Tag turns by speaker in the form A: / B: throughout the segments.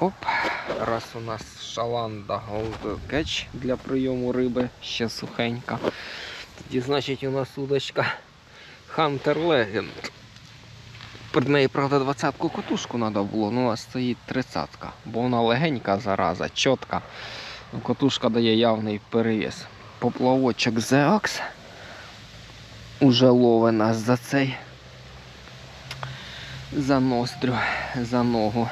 A: Оп, раз у нас шаланда Golden Catch для прийому риби, ще сухенька. Тоді, значить, у нас удочка Hunter Legend. Під неї, правда, 20-ку котушку треба було, ну у нас стоїть 30-ка, бо вона легенька зараза, чітка. Ну, Котушка дає явний перевес. Поплавочок The уже ловить нас за цей за ноздрю, за ногу.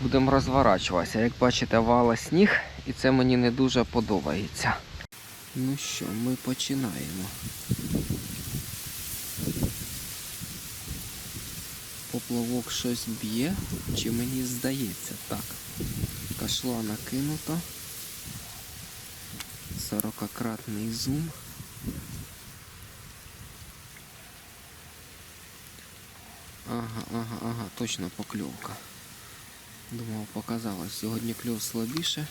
A: Будемо розворачуватися. Як бачите, вала сніг, і це мені не дуже подобається. Ну що, ми починаємо. Поплавок щось б'є, чи мені здається так. Кашла накинута. 40-кратний зум. Ага, ага, ага, точно покльовка. Думав, показалось. Сьогодні кльов слабіше,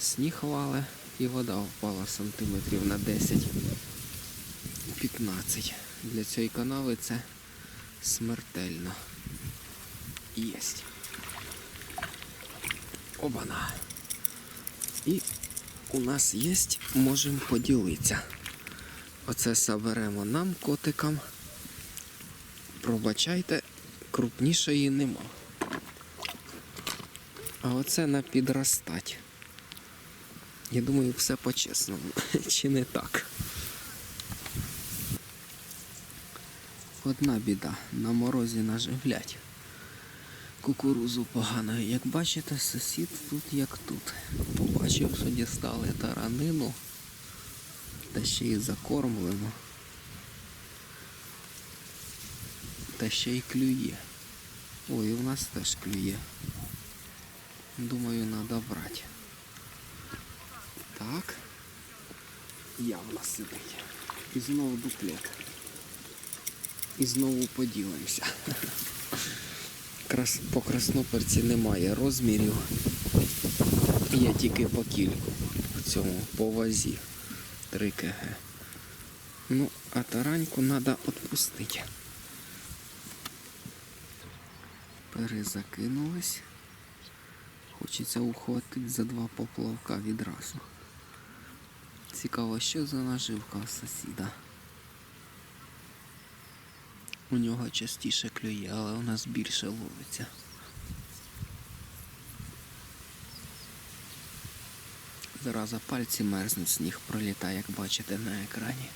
A: сніг вале і вода впала сантиметрів на 10-15. Для цієї канави це смертельно. Єсть. Обана. І у нас є, можемо поділитися. Оце соберемо нам, котикам. Пробачайте, крупнішої нема. А оце на підростать. Я думаю, все по-чесному. Чи не так? Одна біда, на морозі наживлять. Кукурузу погано. Як бачите, сусід тут як тут. Побачив, що дістали таранину. Та ще й закормлено. Та ще й клює. Ой, у нас теж клює. Думаю, треба брати. Так. Явно сидить. І знову дуплет. І знову поділимося. Крас... По красноперці немає розмірів. Є тільки по кільку в цьому по вазі 3 кг. Ну, а тараньку треба відпустити. Перезакинулись. Хочеться ухватити за два поплавка відразу. Цікаво, що за наживка у сусіда. У нього частіше клює, але у нас більше ловиться. Зараза пальці мерзнуть, сніг пролітає, як бачите на екрані.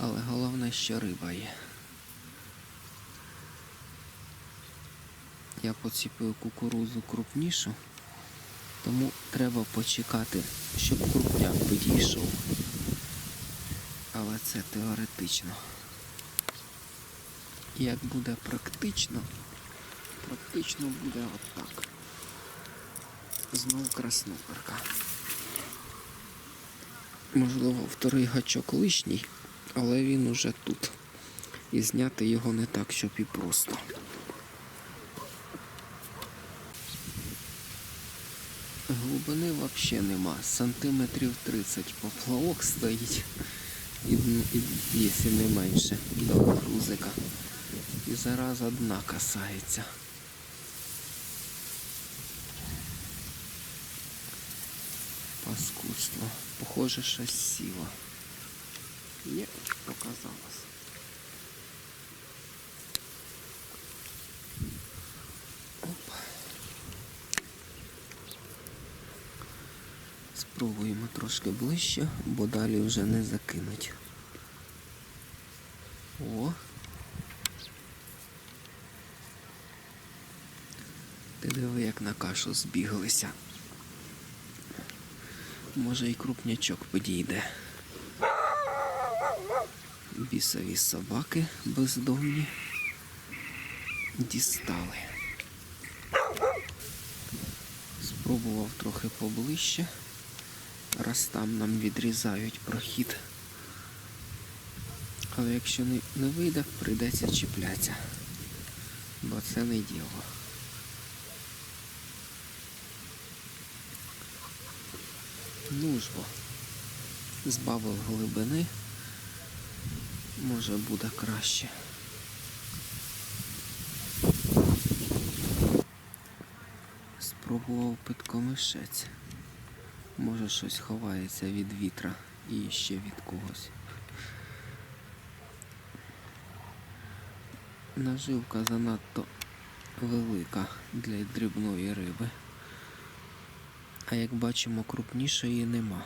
A: Але головне, що риба є. Я поціпив кукурузу крупнішу, тому треба почекати, щоб крупняк підійшов. Але це теоретично. Як буде практично, практично буде отак. Знову красноперка. Можливо, вторий гачок лишній, але він уже тут. І зняти його не так, щоб і просто. Глибини взагалі нема. Сантиметрів 30 поплавок стоїть. І, і, якщо не менше, до грузика. І зараз одна касається. Паскудство. Похоже, щось сіло. Ні, показалось. Оп. Спробуємо трошки ближче, бо далі вже не закинуть. О. Ти диви, як на кашу збіглися. Може і крупнячок підійде. Бісові собаки бездомні дістали. Спробував трохи поближче. Раз там нам відрізають прохід. Але якщо не, не вийде, прийдеться чіплятися. Бо це не діло. Ну ж бо, збавив глибини, може буде краще. спробував підкомишець. Може щось ховається від вітра і ще від когось. Наживка занадто велика для дрібної риби. А як бачимо, крупнішої нема.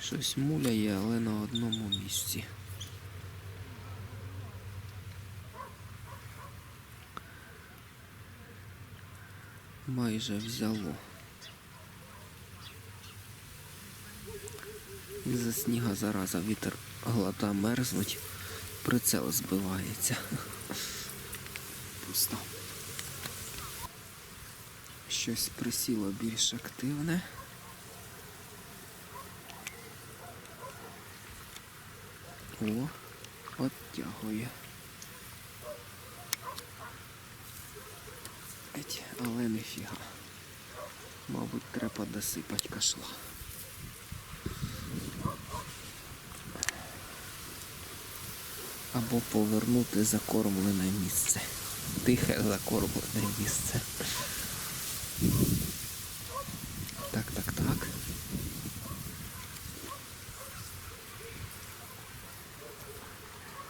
A: Щось муляє, але на одному місці. Майже взяло. Із-за сніга зараза вітер глота мерзнуть, прицел збивається. Пусто. Щось присіло більш активне. О, оттягує. Еть, але не фіга. Мабуть, треба досипати кашла. Або повернути закормлене місце. Тихе закормлене місце. Так, так, так.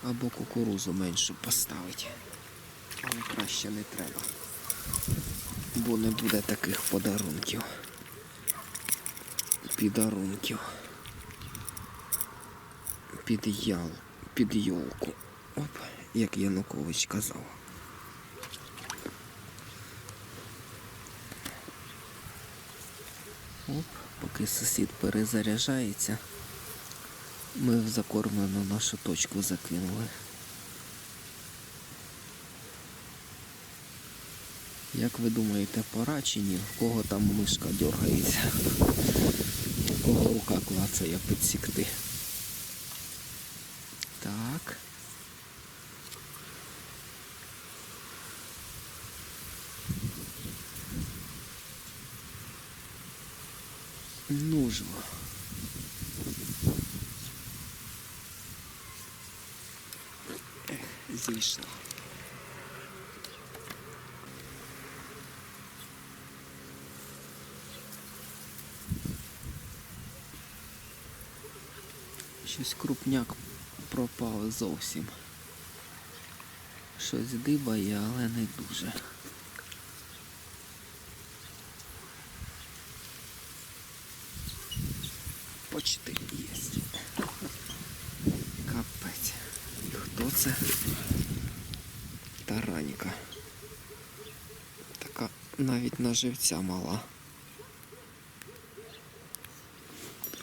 A: Або кукурузу меншу поставити. Але краще не треба. Бо не буде таких подарунків. Підарунків. Під ял, під йолку. Оп, як Янукович казав. Оп, поки сусід перезаряджається, ми в закормлену нашу точку закинули. Як ви думаєте, пора чи ні? В кого там мишка дергається? В кого рука клацає підсікти? Так. Ну ж. зійшла. Щось крупняк пропав зовсім. Щось дибає, але не дуже. Почти є. Капець. Хто це? Таранька. Така навіть на живця мала.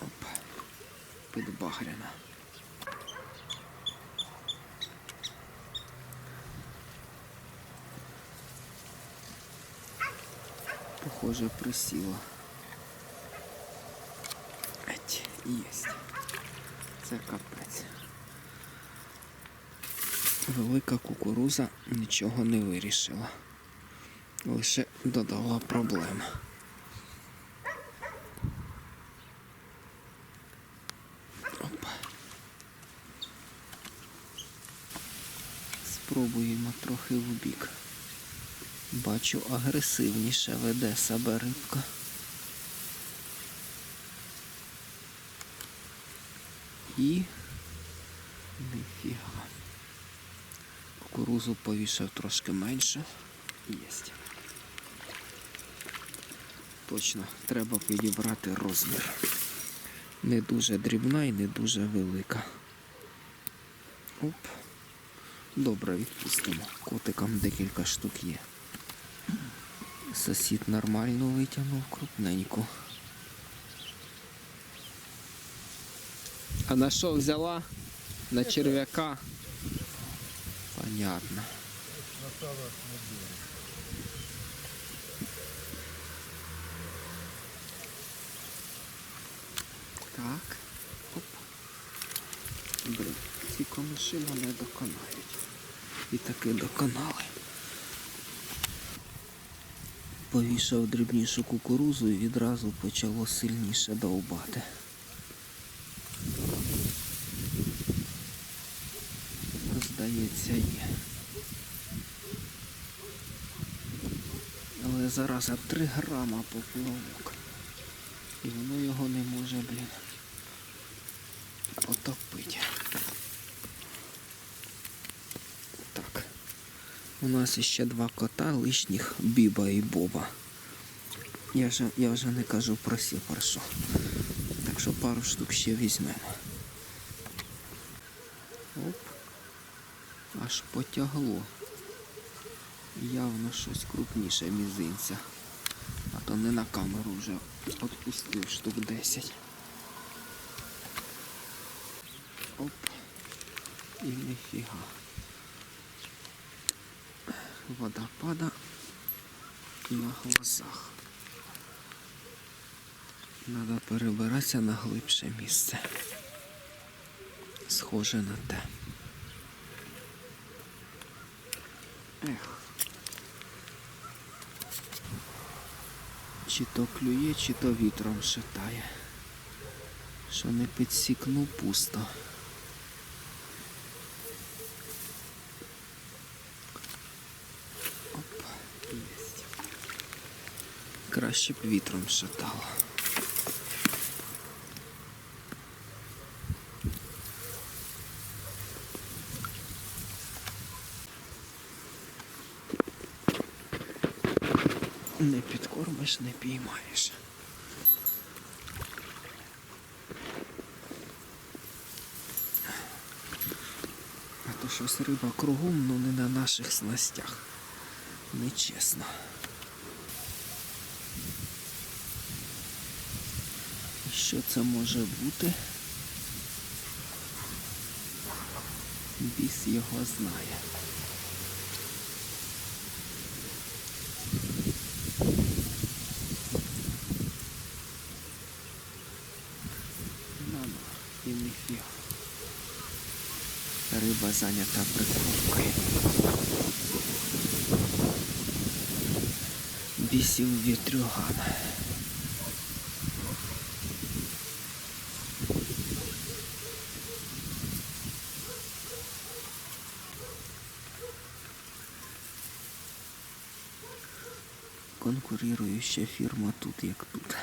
A: Оп. Підбагряна. Похоже, присіла. Еть, єсть. Це капець. Велика кукуруза нічого не вирішила. Лише додала проблем. Опа. Спробуємо трохи в бік. Бачу, агресивніше веде себе рибка. І ніфіга. Кукурузу повішав трошки менше. Єсть. Точно, треба підібрати розмір. Не дуже дрібна і не дуже велика. Оп. Добре, відпустимо. Котикам декілька штук є. Сусід нормально витягнув крупненьку. А на що взяла? На черв'яка? Понятно. Так. Оп. Блін, ці комиші мене доконають. І таки доконали повішав дрібнішу кукурузу і відразу почало сильніше довбати. Здається, є. Але зараз 3 грама поплавок. І воно його не може, блін, потопити. У нас ще два кота лишніх Біба і Боба. Я вже, я вже не кажу про сіпаршу. Так що пару штук ще візьмемо. Оп. Аж потягло. Явно щось крупніше мізинця. А то не на камеру вже відпустив штук 10. Оп. І ніфіга. Вода пада на глазах. Треба перебиратися на глибше місце. Схоже на те. Ех. Чи то клює, чи то вітром шатає. Що не підсікну пусто. Оп, єсть. Краще б вітром шатало. Не підкормиш, не піймаєш. А то щось риба кругом, ну не на наших снастях. Нечесно. Що це може бути? Біс його знає. Ну, і ніфіга. Риба зайнята прикормкою. Бісів вітрюган. Фірма тут як тут.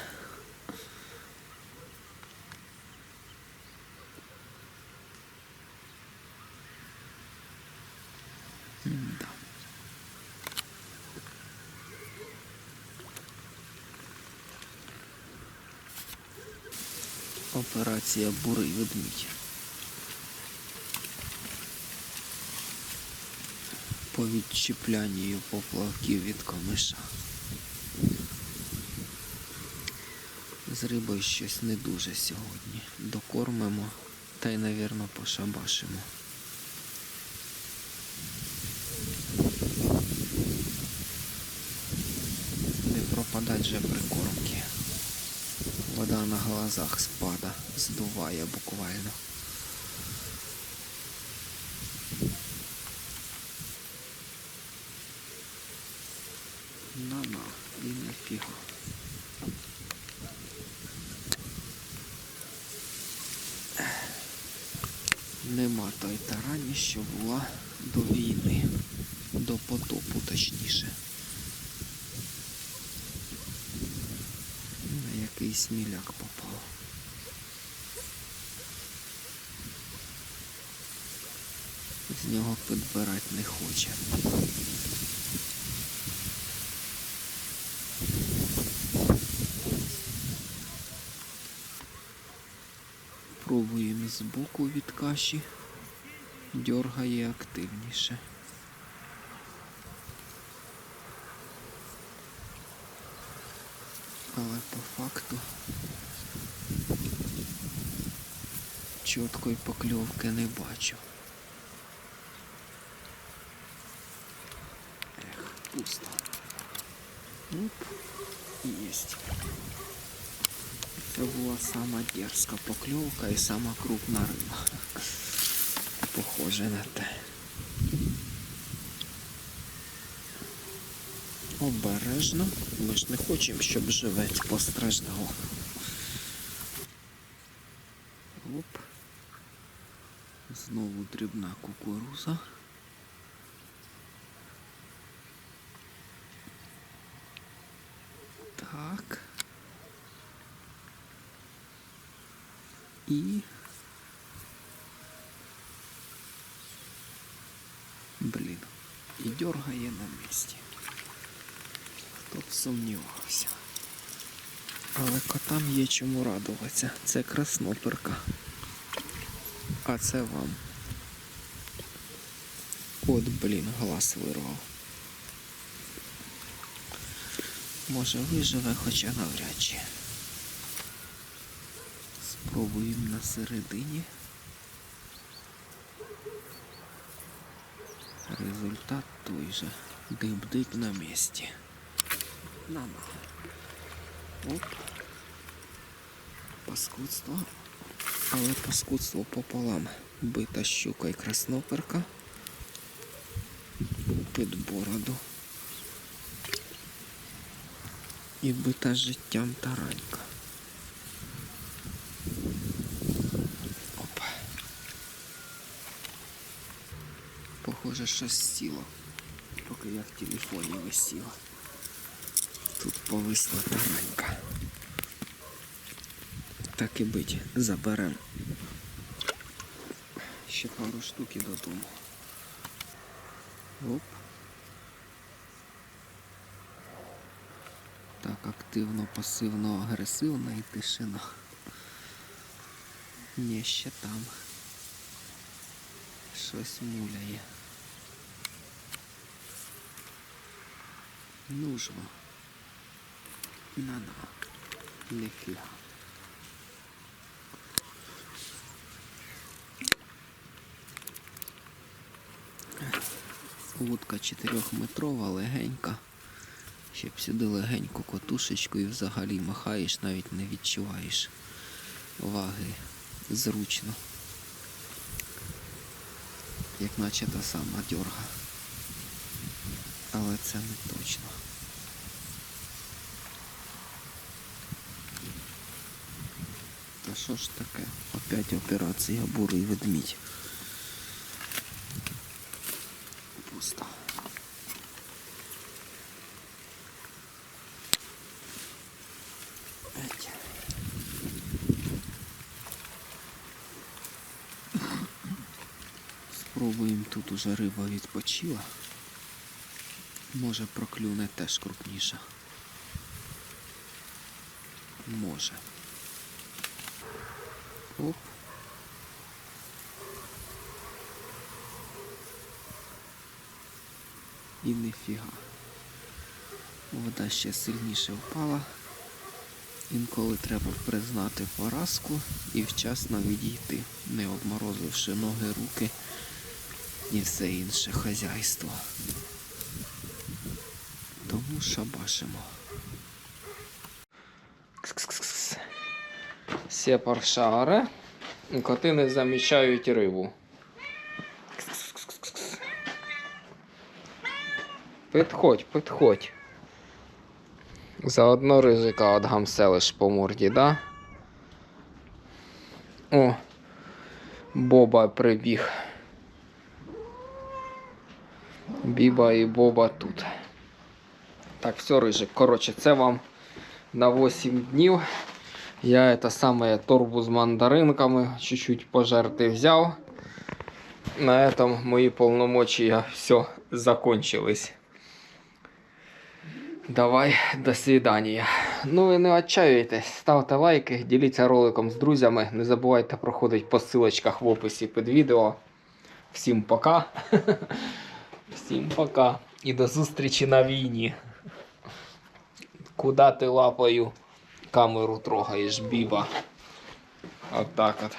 A: Операція бурий ведмідь. По відчіплянню поплавків від комиша. З рибою щось не дуже сьогодні. Докормимо та й, навірно, пошабашимо. Не пропадать же прикормки. Вода на глазах спада, здуває буквально. На-на, і нафіга. Нема той тарані, що була до війни, до потопу точніше. На який сміляк попав. З нього підбирати не хоче. Пробуємо з боку від каші. Дьоргає активніше. Але по факту чіткої покльовки не бачу. Ех, пусто. Оп, єсть. Це була сама дерзка покльовка і сама крупна риба. Похоже на те. Обережно. Ми ж не хочемо, щоб живець постраждав. Оп. Знову дрібна кукуруза. І. Блін. І дергає на місці. Хто б сумнівався. Але котам є чому радуватися. Це красноперка. А це вам. От, блін, глаз вирвав. Може виживе, хоча навряд чи. Спробуємо на середині. Результат той же. Дип-дип на місці. На на. Оп. Паскудство. Але паскудство пополам. Бита щука і красноперка. Під бороду. І бита життям таранька. Опа. Похоже, щось сіло, поки я в телефоні висіла. Тут повисла таранька. Так і бить, заберем. Ще пару штук і додому. Оп. Так, активно, пасивно, агресивна і тишина. Ні, ще там. Щось муляє. Ну. На-на. Не фіга. Вудка 4-метрова, легенька. Ще б сюди легеньку котушечку і взагалі махаєш, навіть не відчуваєш ваги. Зручно. Як наче та сама дьорга. Але це не точно. Та що ж таке? Опять операція бурий ведмідь. Пусто. Еть. Спробуємо тут уже риба відпочила. Може проклюне теж крупніша. Може. Оп. І ніфіга. Вода ще сильніше впала. Інколи треба признати поразку і вчасно відійти, не обморозивши ноги, руки і все інше хазяйство. Тому шабашимо. Сепар шаре. Коти не замічають рибу. Підходь, підходь. Заодно ризика отгамселиш по морді, да? О, Боба прибіг. Біба і Боба тут. Так, все, рижик. Коротше, це вам на 8 днів. Я это самое торбу з мандаринками чуть-чуть пожерти взяв. На этом мої полномочия все закончились. Давай, до свидания. Ну і не отчаюйтесь, ставте лайки, діліться роликом з друзями. Не забувайте проходити по ссылочках в описі під відео. Всім пока. Всім пока. І до зустрічі на війні. Куда ти лапою камеру трогаєш, біба? От так от.